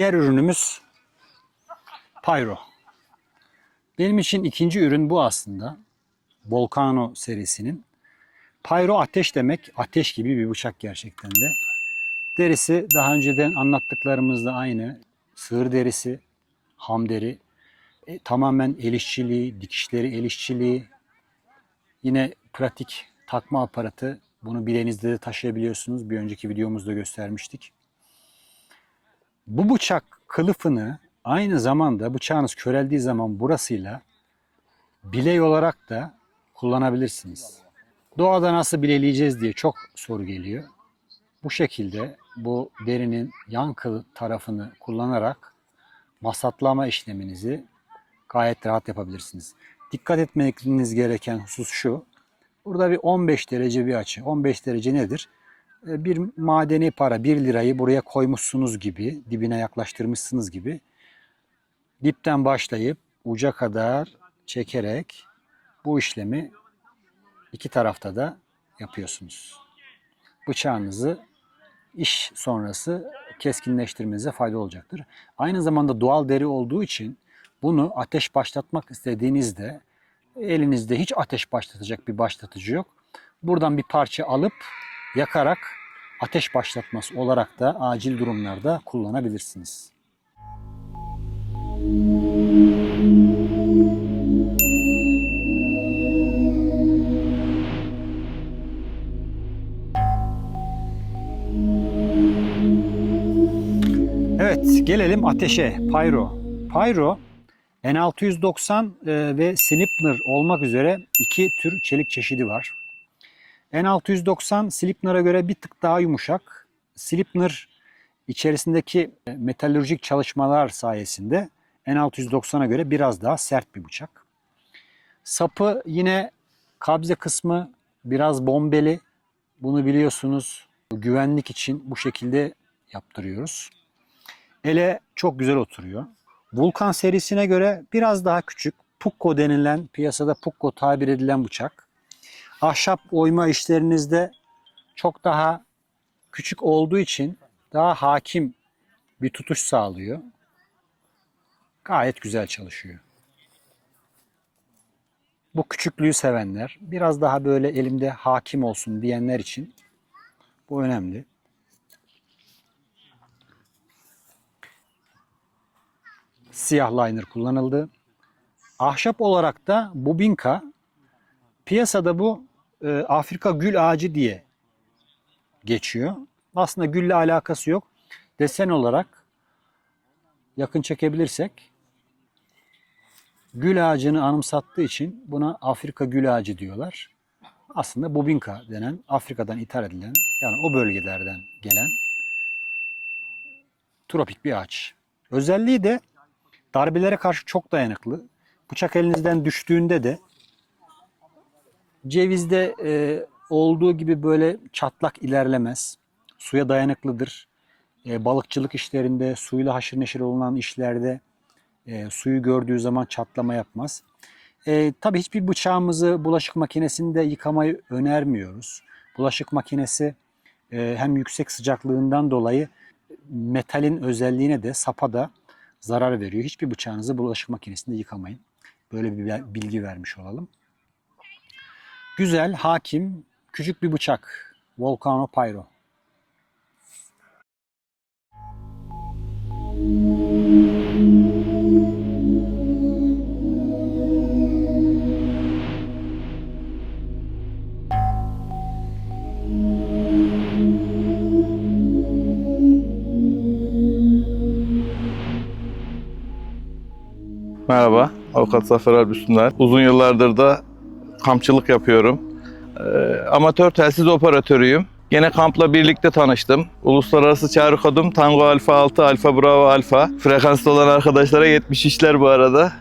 Diğer ürünümüz Pyro. Benim için ikinci ürün bu aslında. Volcano serisinin. Pyro ateş demek. Ateş gibi bir bıçak gerçekten de. Derisi daha önceden anlattıklarımızda aynı. Sığır derisi, ham deri. E, tamamen el işçiliği, dikişleri el işçiliği. Yine pratik takma aparatı. Bunu bileğinizde de taşıyabiliyorsunuz. Bir önceki videomuzda göstermiştik. Bu bıçak kılıfını aynı zamanda bıçağınız köreldiği zaman burasıyla biley olarak da kullanabilirsiniz. Doğada nasıl bileleyeceğiz diye çok soru geliyor. Bu şekilde bu derinin yan kıl tarafını kullanarak masatlama işleminizi gayet rahat yapabilirsiniz. Dikkat etmeniz gereken husus şu. Burada bir 15 derece bir açı. 15 derece nedir? E, Bir madeni para 1 lirayı buraya koymuşsunuz gibi, dibine yaklaştırmışsınız gibi dipten başlayıp uca kadar çekerek bu işlemi iki tarafta da yapıyorsunuz. Bıçağınızı iş sonrası keskinleştirmenize fayda olacaktır. Aynı zamanda doğal deri olduğu için bunu ateş başlatmak istediğinizde elinizde hiç ateş başlatacak bir başlatıcı yok. Buradan bir parça alıp yakarak ateş başlatması olarak da acil durumlarda kullanabilirsiniz. Evet, gelelim ateşe. Pyro. Pyro N690 e, ve Slipner olmak üzere iki tür çelik çeşidi var. N690 Slipner'a göre bir tık daha yumuşak. Slipner içerisindeki e, metalürjik çalışmalar sayesinde N690'a göre biraz daha sert bir bıçak. Sapı yine kabze kısmı biraz bombeli. Bunu biliyorsunuz. Güvenlik için bu şekilde yaptırıyoruz. Ele çok güzel oturuyor. Vulkan serisine göre biraz daha küçük. Pukko denilen piyasada Pukko tabir edilen bıçak. Ahşap oyma işlerinizde çok daha küçük olduğu için daha hakim bir tutuş sağlıyor. Gayet güzel çalışıyor. Bu küçüklüğü sevenler, biraz daha böyle elimde hakim olsun diyenler için bu önemli. Siyah liner kullanıldı. Ahşap olarak da bubinka piyasada bu e, Afrika gül ağacı diye geçiyor. Aslında gülle alakası yok. Desen olarak yakın çekebilirsek gül ağacını anımsattığı için buna Afrika gül ağacı diyorlar. Aslında bubinka denen Afrika'dan ithal edilen yani o bölgelerden gelen tropik bir ağaç. Özelliği de darbelere karşı çok dayanıklı. Bıçak elinizden düştüğünde de cevizde e, olduğu gibi böyle çatlak ilerlemez. Suya dayanıklıdır. E, balıkçılık işlerinde, suyla haşır neşir olunan işlerde e, suyu gördüğü zaman çatlama yapmaz. E, tabii hiçbir bıçağımızı bulaşık makinesinde yıkamayı önermiyoruz. Bulaşık makinesi e, hem yüksek sıcaklığından dolayı metalin özelliğine de sapa da zarar veriyor. Hiçbir bıçağınızı bulaşık makinesinde yıkamayın. Böyle bir bilgi vermiş olalım. Güzel, hakim, küçük bir bıçak. Volcano Pyro. Merhaba, avukat Zafer Alp Üstüner. Uzun yıllardır da kampçılık yapıyorum. Ee, amatör telsiz operatörüyüm. Gene kampla birlikte tanıştım. Uluslararası çağrı kodum Tango Alfa 6, Alfa Bravo Alfa. Frekansta olan arkadaşlara 70 işler bu arada.